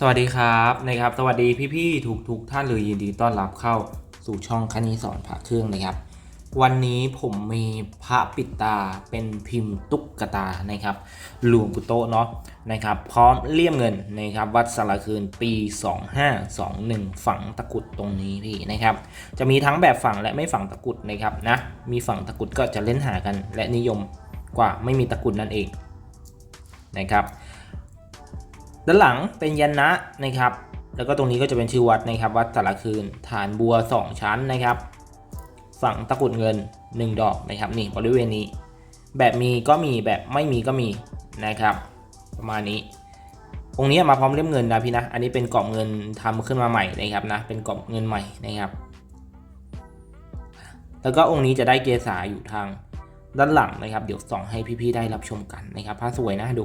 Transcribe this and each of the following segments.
สวัสดีครับนะครับ สวัสดีพี่ๆทุกทุกๆท่านเลยยินดีต้อนรับเข้าสู่ช่องคณิสอนพระเครื่องนะครับ วันนี้ผมมีพระปิดตาเป็นพิมพ์ตุ๊กตานะครับหลวงปู่โตเนาะนะครับ พร้อมเลี่ยมเงินนะครับ วัดสารคืนปี 2521 ฝังตะกุดตรงนี้พี่นะครับ จะมีทั้งแบบฝังและไม่ฝังตะกุดนะครับนะมีฝังตะกุดก็จะเล่นหากัน และนิยมกว่าไม่มีตะกุดนั่นเองนะครับ ด้านหลังเป็นยันนะนะครับ แล้วก็ตรงนี้ก็จะเป็นชื่อวัดนะครับ วัดสารคืน ฐานบัว 2 ชั้นนะครับ ฝั่งตะกุดเงิน 1 ดอกนะครับ นี่บริเวณนี้ แบบมีก็มีแบบไม่มีก็มีนะครับ ประมาณนี้องค์นี้มาพร้อมเล่มเงินนะพี่นะ อันนี้เป็นกรอบเงินทำขึ้นมาใหม่นะครับนะ เป็นกรอบเงินใหม่นะครับ แล้วก็องค์นี้จะได้เกษาอยู่ทางด้านหลังนะครับ เดี๋ยวส่องให้พี่ๆได้รับชมกันนะครับผ้าสวยนะดู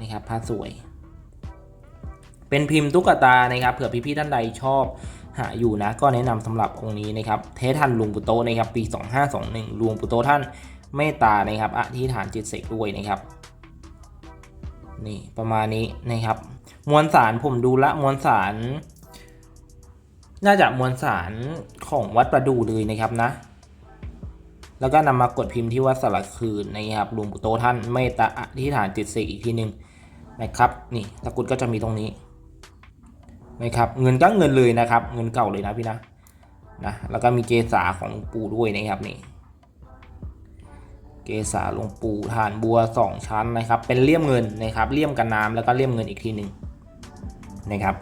นะครับผ้าสวย เป็นพิมพ์ตุ๊กตานะครับเผื่อพี่ๆท่านใดชอบหาอยู่นะก็แนะนำสำหรับองค์นี้นะครับเททันลุงปุโตนะครับปี 2521ลุงปุโตท่านเมตตานะครับอธิษฐานจิตเสกด้วยนะครับนี่ประมาณนี้นะครับมวลสารผมดูละมวลสาร น่าจะมวลสารของวัดประดูเลยนะครับนะ แล้วก็นำมากดพิมพ์ที่วัดสระคืนนะครับหลวงปู่โตท่านเมตตาอธิษฐานจิตสกอีกทีหนึ่งนะครับ นี่ตะกุดก็จะมีตรงนี้นะครับเงินก็เงินเลยนะครับ เงินเก่าเลยนะพี่นะนะแล้วก็มีเกษาของหลวงปู่ด้วยนะครับนี่เกษาหลวงปู่ฐานบัวสองชั้นนะครับ เป็นเลี่ยมเงินนะครับเลี่ยมกันน้ำแล้วก็เลี่ยมเงินอีกทีหนึ่งนะครับ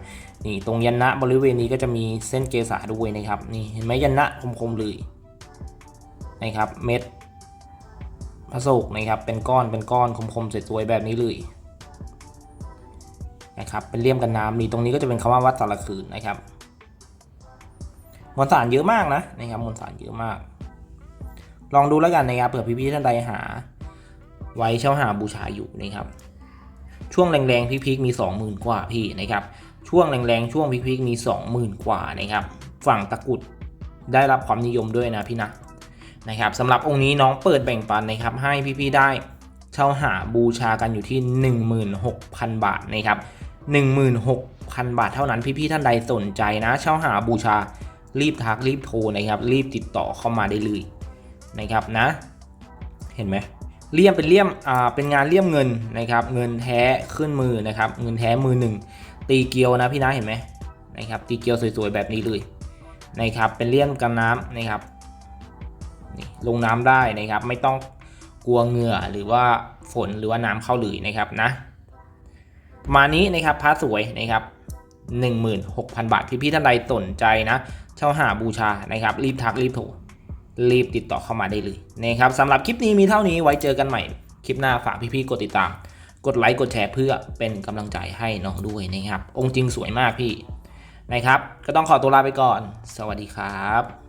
นี่ตรงยันนะบริเวณนี้ก็จะมีเส้นเกษาด้วยนะครับนี่เห็นไหมยันนะคมๆเลย นะครับเม็ดพระศกนะครับเป็นก้อนเป็นก้อนคมๆสวยๆแบบนี้เลยนะครับเป็นเลี่ยมกันน้ำนี่ตรงนี้ก็จะเป็นคำว่าวัดสารคืนนะครับมวลสารเยอะมากนะนะครับมวลสารเยอะมาก ลองดูแล้วกันนะครับเผื่อพี่ๆท่านใดหา ไว้เช่าหาบูชาอยู่นะครับ ช่วงแรงๆพีคๆมี 20,000 กว่าพี่นะครับ ช่วงแรงๆช่วงพีคๆมี 20,000 กว่านะครับ ฝั่งตะกุดได้รับความนิยมด้วยนะพี่นะ นะครับสำหรับองค์นี้น้องเปิดแบ่งปันนะครับให้พี่ๆได้เช่าหาบูชากันอยู่ที่ 16,000 บาทนะครับ16,000 บาทเท่านั้นพี่ๆท่านใดสนใจนะเช่าหาบูชารีบทักรีบโทรนะครับ รีบติดต่อเข้ามาได้เลยนะครับนะ เห็นไหมเลี่ยมเป็นเลี่ยมอ่าเป็นงานเลี่ยมเงินนะครับ เงินแท้ขึ้นมือนะครับ เงินแท้มือหนึ่งตีเกียวนะพี่นะเห็นไหมนะครับตีเกียวสวยๆแบบนี้เลยนะครับเป็นเลี่ยมกันน้ำนะครับ ลงน้ำได้นะครับ ไม่ต้องกลัวเหงื่อหรือว่าฝนหรือว่าน้ำเข้าหลือนะครับนะประมาณนี้นะครับพระสวยนะครับ16,000 บาทพี่พี่ๆท่านใดสนใจนะ เช่าหาบูชานะครับ รีบทักรีบโทรรีบติดต่อเข้ามาได้เลยนะครับสำหรับคลิปนี้มีเท่านี้ไว้เจอกันใหม่ คลิปหน้าฝากพี่ๆกดติดตาม กดไลค์กดแชร์เพื่อเป็นกำลังใจให้น้องด้วยนะครับ องค์จริงสวยมากพี่นะครับ ก็ต้องขอตัวลาไปก่อน สวัสดีครับ